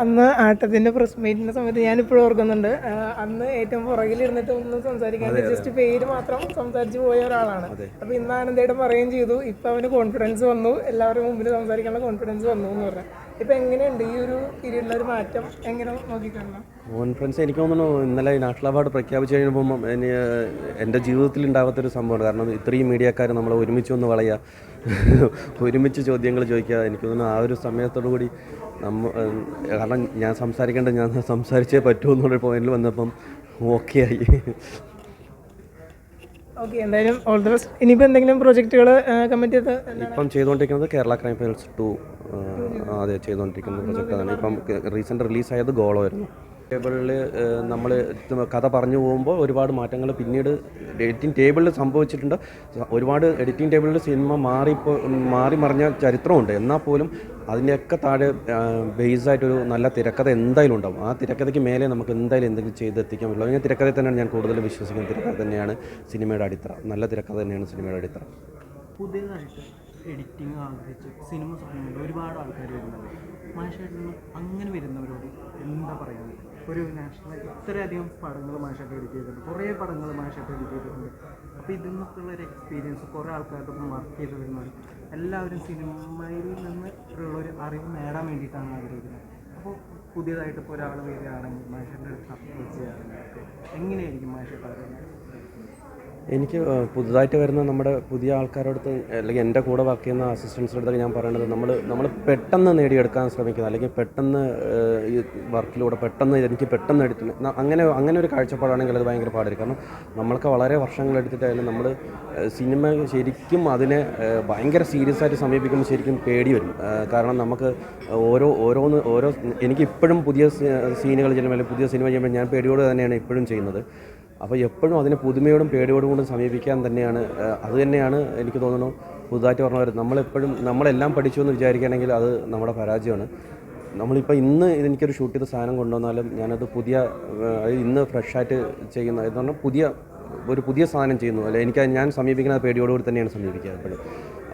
അന്ന് ആട്ടത്തിന്റെ പ്രസ് മീറ്റിന്റെ സമയത്ത് ഞാൻ ഇപ്പോഴും ഓർക്കുന്നുണ്ട് അന്ന് ഏറ്റവും പുറകിലിരുന്നിട്ട് ഒന്നും സംസാരിക്കാൻ ജസ്റ്റ് പേര് മാത്രം സംസാരിച്ചു പോയ ഒരാളാണ്. അപ്പൊ ഇന്ന് ആനന്ദേട്ടൻ പറയുകയും ചെയ്തു ഇപ്പൊ അവന് കോൺഫിഡൻസ് വന്നു എല്ലാവരും മുമ്പിൽ സംസാരിക്കാനുള്ള കോൺഫിഡൻസ് വന്നു എന്ന് പറഞ്ഞു. ഈ ഒരു ഒരു മാറ്റം കോൺഫിഡൻസ് എനിക്ക് തോന്നുന്നു ഇന്നലെ നാഷണൽ അവാർഡ് പ്രഖ്യാപിച്ചു കഴിഞ്ഞപ്പോൾ എന്റെ ജീവിതത്തിൽ ഉണ്ടാവാത്തൊരു സംഭവമാണ്. കാരണം ഇത്രയും മീഡിയക്കാർ നമ്മൾ ഒരുമിച്ച് ഒന്ന് വളയുക ഒരുമിച്ച് ചോദ്യങ്ങൾ ചോദിക്കുക. എനിക്ക് തോന്നുന്നു ആ ഒരു സമയത്തോടു കൂടി നമ്മ കാരണം ഞാൻ സംസാരിക്കേണ്ട ഞാൻ സംസാരിച്ചേ പറ്റൂ പോയിന്റിൽ വന്നപ്പം ഓക്കെ ആയി. ഓക്കെ എന്തായാലും ഓൾ ദ ബെസ്റ്റ് ഇനിയിപ്പോൾ എന്തെങ്കിലും പ്രോജക്റ്റുകൾ കമ്മിറ്റ് ഇപ്പം ചെയ്തുകൊണ്ടിരിക്കുന്നത് കേരള ക്രൈം ഫയൽസ് ടു അതെ ചെയ്തുകൊണ്ടിരിക്കുന്ന പ്രൊജക്റ്റാണ് ഇപ്പം റീസെന്റ് റിലീസായത് ഗോളമായിരുന്നു ടേബിളിൽ നമ്മൾ കഥ പറഞ്ഞു പോകുമ്പോൾ ഒരുപാട് മാറ്റങ്ങൾ പിന്നീട് എഡിറ്റിംഗ് ടേബിളിൽ സംഭവിച്ചിട്ടുണ്ട്. ഒരുപാട് എഡിറ്റിംഗ് ടേബിളിൽ സിനിമ മാറി മാറി മറിഞ്ഞ ചരിത്രമുണ്ട്. എന്നാൽ പോലും അതിന്റെയൊക്കെ താഴെ ബേസായിട്ടൊരു നല്ല തിരക്കഥ എന്തായാലും ഉണ്ടാവും. ആ തിരക്കഥയ്ക്ക് മേലെ നമുക്ക് എന്തായാലും എന്തെങ്കിലും ചെയ്തെത്തിക്കാൻ പറ്റുള്ളൂ. ഞാൻ തിരക്കഥയിൽ തന്നെയാണ് ഞാൻ കൂടുതൽ വിശ്വസിക്കുന്നത്. തിരക്കഥ തന്നെയാണ് സിനിമയുടെ അടിത്തറ. നല്ല തിരക്കഥ തന്നെയാണ് സിനിമയുടെ അടിത്തറ. എഡിറ്റിംഗ് ആഗ്രഹിച്ച് സിനിമ സ്വപ്നമുണ്ട് ഒരുപാട് ആൾക്കാർ വരുന്നുണ്ട്. മാഷായിട്ട് അങ്ങനെ വരുന്നവരോട് എന്താ പറയുന്നത്? ഒരു നാഷണൽ ഇത്രയധികം പടങ്ങൾ മാഷായിട്ട് എഡിറ്റ് ചെയ്തിട്ടുണ്ട്. കുറേ പടങ്ങൾ മാഷായിട്ട് എഡിറ്റ് ചെയ്തിട്ടുണ്ട്. അപ്പോൾ ഇതിൽ നിന്നൊക്കെയുള്ള ഒരു എക്സ്പീരിയൻസ് കുറേ ആൾക്കാർക്കൊപ്പം വർക്ക് ചെയ്ത് വരുന്നവർ എല്ലാവരും സിനിമയിൽ നിന്ന് ഉള്ള ഒരു അറിവ് നേടാൻ വേണ്ടിയിട്ടാണ് ആഗ്രഹിക്കുന്നത്. അപ്പോൾ പുതിയതായിട്ട് ഇപ്പോൾ ഒരാൾ വരികയാണെങ്കിൽ മനുഷ്യന്റെ അടുത്ത് അപ്രോച്ച് ചെയ്യാറുണ്ട്. എങ്ങനെയായിരിക്കും മാഷായിട്ട് അറിയുന്നത് എനിക്ക് പുതുതായിട്ട് വരുന്ന നമ്മുടെ പുതിയ ആൾക്കാരോടത്ത് അല്ലെങ്കിൽ എന്റെ കൂടെ വർക്ക് ചെയ്യുന്ന അസിസ്റ്റൻസിന്റെ ഞാൻ പറയേണ്ടത് നമ്മൾ നമ്മൾ പെട്ടെന്ന് നേടിയെടുക്കാൻ ശ്രമിക്കുന്നത് അല്ലെങ്കിൽ പെട്ടെന്ന് ഈ വർക്കിലൂടെ പെട്ടെന്ന് എനിക്ക് പെട്ടെന്ന് എടുത്ത് അങ്ങനെ അങ്ങനെ ഒരു കാഴ്ചപ്പാടാണെങ്കിൽ അത് ഭയങ്കര പാടായിരിക്കും. കാരണം നമ്മൾക്ക് വളരെ വർഷങ്ങളെടുത്തിട്ടായാലും നമ്മൾ സിനിമ ശരിക്കും അതിനെ ഭയങ്കര സീരിയസ് ആയിട്ട് സമീപിക്കുമ്പോൾ ശരിക്കും പേടി വരും. കാരണം നമുക്ക് ഓരോ ഓരോന്ന് ഓരോ എനിക്കിപ്പോഴും പുതിയ സീനുകൾ ചെയ്യുമ്പോൾ അല്ലെങ്കിൽ പുതിയ സിനിമ ചെയ്യുമ്പോൾ ഞാൻ പേടിയോട് തന്നെയാണ് ഇപ്പോഴും ചെയ്യുന്നത്. അപ്പോൾ എപ്പോഴും അതിനെ പുതുമയോടും പേടിയോടും കൂടി സമീപിക്കാൻ തന്നെയാണ് അത് തന്നെയാണ് എനിക്ക് തോന്നുന്നു പുതുതായിട്ട് പറഞ്ഞവർ നമ്മളെപ്പോഴും നമ്മളെല്ലാം പഠിച്ചു എന്ന് വിചാരിക്കുകയാണെങ്കിൽ അത് നമ്മുടെ പരാജയമാണ്. നമ്മളിപ്പോൾ ഇന്ന് ഇതെനിക്കൊരു ഷൂട്ട് ചെയ്ത സാധനം കൊണ്ടുവന്നാലും ഞാനത് പുതിയ ഇന്ന് ഫ്രഷായിട്ട് ചെയ്യുന്ന എന്ന് പറഞ്ഞാൽ പുതിയ ഒരു പുതിയ സാധനം ചെയ്യുന്നു. അല്ലെ എനിക്ക് ഞാൻ സമീപിക്കുന്ന പേടിയോടുകൂടി തന്നെയാണ് സമീപിക്കുക എപ്പോഴും.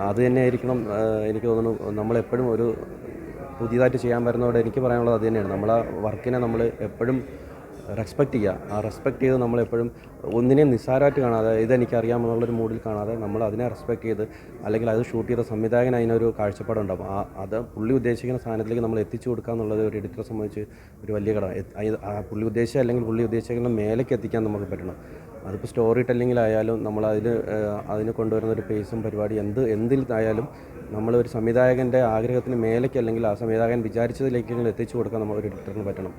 അത് തന്നെ ആയിരിക്കണം എനിക്ക് തോന്നുന്നു നമ്മളെപ്പോഴും ഒരു പുതിയതായിട്ട് ചെയ്യാൻ വരുന്നതോടെ എനിക്ക് പറയാനുള്ളത് അത് തന്നെയാണ്. നമ്മൾ വർക്കിനെ നമ്മൾ എപ്പോഴും റെസ്പെക്റ്റ് ചെയ്യുക. ആ റെസ്പെക്റ്റ് ചെയ്ത് നമ്മളെപ്പോഴും ഒന്നിനെയും നിസ്സാരമായിട്ട് കാണാതെ ഇതെനിക്കറിയാമെന്നുള്ളൊരു മൂഡിൽ കാണാതെ നമ്മൾ അതിനെ റെസ്പെക്റ്റ് ചെയ്ത് അല്ലെങ്കിൽ അത് ഷൂട്ട് ചെയ്ത സംവിധായകൻ അതിനൊരു കാഴ്ചപ്പാടുണ്ടാകും ആ അത് പുള്ളി ഉദ്ദേശിക്കുന്ന സാധനത്തിലേക്ക് നമ്മൾ എത്തിച്ചു കൊടുക്കുക എന്നുള്ളത് ഒരു എഡിറ്ററെ സംബന്ധിച്ച് ഒരു വലിയ ഘടകം ആ പുള്ളി ഉദ്ദേശിച്ച അല്ലെങ്കിൽ പുള്ളി ഉദ്ദേശിക്കുന്ന മേലേക്ക് എത്തിക്കാൻ നമുക്ക് പറ്റണം. അതിപ്പോൾ സ്റ്റോറി ടെല്ലിങ്ങിലായാലും നമ്മൾ അതിൽ അതിന് കൊണ്ടുവരുന്ന ഒരു പേസും പരിപാടി എന്ത് എന്തിലായാലും നമ്മൾ ഒരു സംവിധായകന്റെ ആഗ്രഹത്തിന് മേലേക്ക് അല്ലെങ്കിൽ ആ സംവിധായകൻ വിചാരിച്ചതിലേക്കെങ്കിലും എത്തിച്ചു കൊടുക്കാൻ നമ്മൾ ഒരു എഡിറ്ററിന് പറ്റണം.